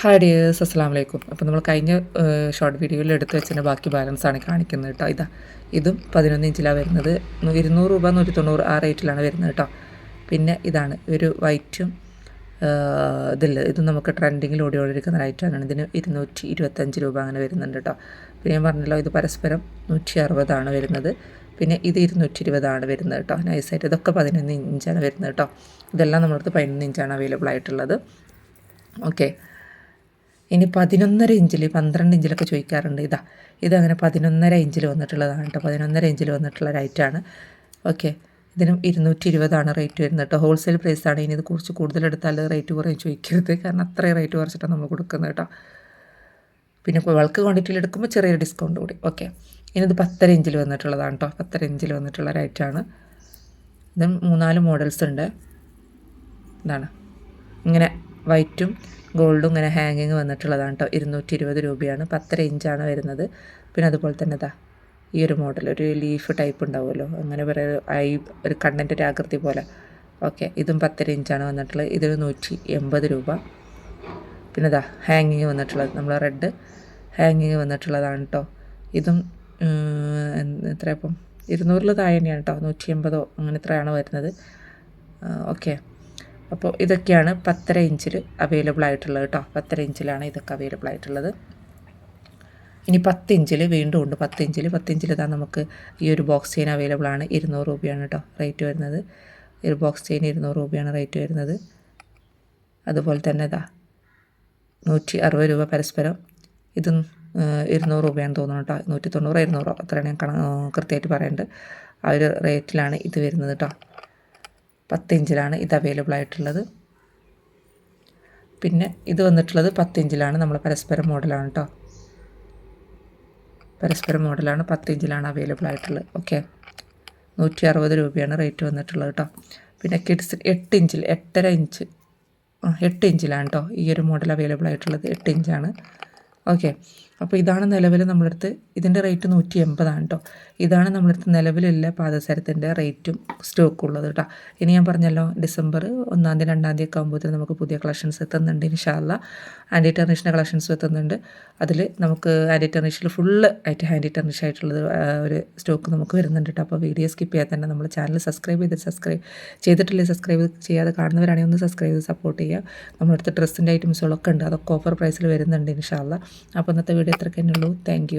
Hi dears അസ്സാം വലൈക്കും അപ്പോൾ നമ്മൾ കഴിഞ്ഞ ഷോർട്ട് വീഡിയോയിൽ എടുത്ത് വെച്ചതിന്റെ ബാക്കി ബാലൻസ് ആണ് കാണിക്കുന്നത് കേട്ടോ. ഇതാ. ഇതും പതിനൊന്ന് ഇഞ്ചിലാണ് വരുന്നത്. ഇരുന്നൂറ് രൂപ നൂറ്റി തൊണ്ണൂറ് ആ റേറ്റിലാണ് വരുന്നത് കേട്ടോ. പിന്നെ ഇതാണ്. ഒരു വൈറ്റും ഇതില്ല ഇത് നമുക്ക് ട്രെൻഡിങ്ങിൽ ഓടിയോടിക്കുന്ന റൈറ്റാണ് ഇതിന് ഇരുന്നൂറ്റി ഇരുപത്തഞ്ച് രൂപ അങ്ങനെ വരുന്നുണ്ട് കേട്ടോ. പിന്നെ ഞാൻ പറഞ്ഞല്ലോ ഇത് പരസ്പരം നൂറ്റി അറുപതാണ് വരുന്നത്. പിന്നെ ഇത് ഇരുന്നൂറ്റി ഇരുപതാണ് വരുന്നത് കേട്ടോ. നൈസായിട്ട് ഇതൊക്കെ പതിനൊന്ന് ഇഞ്ചാണ് വരുന്നത് കേട്ടോ. ഇതെല്ലാം നമ്മളടുത്ത് പതിനൊന്ന് ഇഞ്ചാണ് അവൈലബിൾ ആയിട്ടുള്ളത്. ഓക്കെ ഇനി പതിനൊന്നര ഇഞ്ചിൽ പന്ത്രണ്ട് ഇഞ്ചിലൊക്കെ ചോദിക്കാറുണ്ട്. ഇതാ ഇതങ്ങനെ പതിനൊന്നര ഇഞ്ചിൽ വന്നിട്ടുള്ളതാണ് കേട്ടോ. പതിനൊന്നര ഇഞ്ചിൽ വന്നിട്ടുള്ള റൈറ്റാണ് ഓക്കെ ഇതിനും ഇരുന്നൂറ്റി ഇരുപതാണ് റേറ്റ് വരുന്നത് കേട്ടോ. ഹോൾസെയിൽ പ്രൈസ് ആണ്. ഇനി ഇത് കുറച്ച് കൂടുതൽ എടുത്താൽ റേറ്റ് കുറയും ചോദിക്കരുത്. കാരണം അത്രയും റേറ്റ് കുറച്ചിട്ടാണ് നമ്മൾ കൊടുക്കുന്നത് കേട്ടോ. പിന്നെ ബൾക്ക് ക്വാണ്ടിറ്റിയിൽ എടുക്കുമ്പോൾ ചെറിയൊരു ഡിസ്കൗണ്ട് കൂടി. ഓക്കെ ഇനി ഇത് പത്തര ഇഞ്ചിൽ വന്നിട്ടുള്ളതാണ് കേട്ടോ. പത്തര ഇഞ്ചിൽ വന്നിട്ടുള്ള റൈറ്റാണ് ഇത് മൂന്നാൽ മോഡൽസ് ഉണ്ട്. ഇതാണ്. ഇങ്ങനെ വൈറ്റും ഗോൾഡും ഇങ്ങനെ ഹാങ്ങിങ് വന്നിട്ടുള്ളതാണ് കേട്ടോ ഇരുന്നൂറ്റി ഇരുപത് രൂപയാണ്. പത്തര ഇഞ്ചാണ് വരുന്നത്. പിന്നെ അതുപോലെ തന്നെ ഇതാ ഈ ഒരു മോഡൽ ഒരു ലീഫ് ടൈപ്പ് ഉണ്ടാവുമല്ലോ. അങ്ങനെ പറയുക ഐ ഒരു കണ്ണന്റെ ഒരു ആകൃതി പോലെ. ഓക്കെ ഇതും പത്തര ഇഞ്ചാണ് വന്നിട്ടുള്ളത്. ഇതൊരു നൂറ്റി എൺപത് രൂപ. പിന്നെ ഇതാ ഹാങ്ങിങ് വന്നിട്ടുള്ളത്. നമ്മൾ റെഡ് ഹാങ്ങിങ് വന്നിട്ടുള്ളതാണ് കേട്ടോ ഇതും എത്ര ഇപ്പം? ഇരുന്നൂറിൽ താഴെ തന്നെയാണ് കേട്ടോ നൂറ്റി എൺപതോ അങ്ങനെ ഇത്രയാണ് വരുന്നത്. ഓക്കെ അപ്പോൾ ഇതൊക്കെയാണ് പത്തര ഇഞ്ചിൽ അവൈലബിൾ ആയിട്ടുള്ളത് കേട്ടോ പത്തര ഇഞ്ചിലാണ് ഇതൊക്കെ അവൈലബിൾ ആയിട്ടുള്ളത്. ഇനി പത്ത് ഇഞ്ചിൽ വീണ്ടും ഉണ്ട്. പത്ത് ഇഞ്ചിൽ പത്ത് ഇഞ്ചിൽ ഇതാ നമുക്ക് ഈ ഒരു ബോക്സ് ചെയിൻ അവൈലബിൾ ആണ്. ഇരുന്നൂറ് രൂപയാണ് കേട്ടോ റേറ്റ് വരുന്നത്. ഒരു ബോക്സ് ചെയിൻ ഇരുന്നൂറ് രൂപയാണ് റേറ്റ് വരുന്നത്. അതുപോലെ തന്നെ ഇതാ നൂറ്റി അറുപത് രൂപ പരസ്പരം. ഇതും ഇരുന്നൂറ് രൂപയാണ് തോന്നുന്നു കേട്ടോ നൂറ്റി തൊണ്ണൂറ് ഇരുന്നൂറോ അത്രയാണ് ഞാൻ കൃത്യമായിട്ട് പറയുന്നുണ്ട് ആ ഒരു റേറ്റിലാണ് ഇത് വരുന്നത് കേട്ടോ പത്ത് ഇഞ്ചിലാണ് ഇത് അവൈലബിൾ ആയിട്ടുള്ളത്. പിന്നെ ഇത് വന്നിട്ടുള്ളത് പത്ത് ഇഞ്ചിലാണ് നമ്മൾ പരസ്പരം മോഡലാണ് കേട്ടോ പരസ്പരം മോഡലാണ് പത്ത് ഇഞ്ചിലാണ് അവൈലബിൾ ആയിട്ടുള്ളത്. ഓക്കെ നൂറ്റി അറുപത് രൂപയാണ് റേറ്റ് വന്നിട്ടുള്ളത് കേട്ടോ പിന്നെ കിഡ്സ് എട്ട് ഇഞ്ചിൽ എട്ടര ഇഞ്ച് എട്ട് ഇഞ്ചിലാണ് കേട്ടോ ഈ ഒരു മോഡൽ അവൈലബിൾ ആയിട്ടുള്ളത്. എട്ട് ഇഞ്ചാണ് ഓക്കെ അപ്പോൾ ഇതാണ് നിലവിൽ നമ്മളടുത്ത് ഇതിന്റെ റേറ്റ് നൂറ്റി എൺപതാണ് കേട്ടോ ഇതാണ് നമ്മളടുത്ത് നിലവിലുള്ള പാദസരത്തിന്റെ റേറ്റും സ്റ്റോക്കും ഉള്ളത് കേട്ടോ ഇനി ഞാൻ പറഞ്ഞല്ലോ ഡിസംബർ ഒന്നാം തീയതി രണ്ടാം തീയതി ഒക്കെ നമുക്ക് പുതിയ കളക്ഷൻസ് എത്തുന്നുണ്ട് ഇൻഷാല്ല ആന്റി ടെർണിഷിന്റെ കളക്ഷൻസ് എത്തുന്നുണ്ട്. അതിൽ നമുക്ക് ആന്റി ടെർണിഷിൽ ഫുള്ള് ആയിട്ട് ഹാൻഡ് ടെർണിഷ് ആയിട്ടുള്ളത് ഒരു സ്റ്റോക്ക് നമുക്ക് വരുന്നുണ്ട് കേട്ടോ അപ്പോൾ വീഡിയോ സ്കിപ്പ് ചെയ്യാതെ തന്നെ നമ്മൾ ചാനൽ സബ്സ്ക്രൈബ് ചെയ്ത് സബ്സ്ക്രൈബ് ചെയ്തിട്ടില്ലേ സബ്സ്ക്രൈബ് ചെയ്യാതെ കാണുന്നവരാണെങ്കിൽ ഒന്ന് സബ്സ്ക്രൈബ് ചെയ്ത് സപ്പോർട്ട് ചെയ്യുക. നമ്മളടുത്ത് ഡ്രസ്സിന്റെ ഐറ്റംസുകളൊക്കെ ഉണ്ട്. അതൊക്കെ ഓഫർ പ്രൈസിൽ വരുന്നുണ്ട് ഇൻഷാല്ല അപ്പോൾ ഇന്നത്തെ വീഡിയോ ഇത്രയ്ക്ക് തന്നെയുള്ളൂ താങ്ക്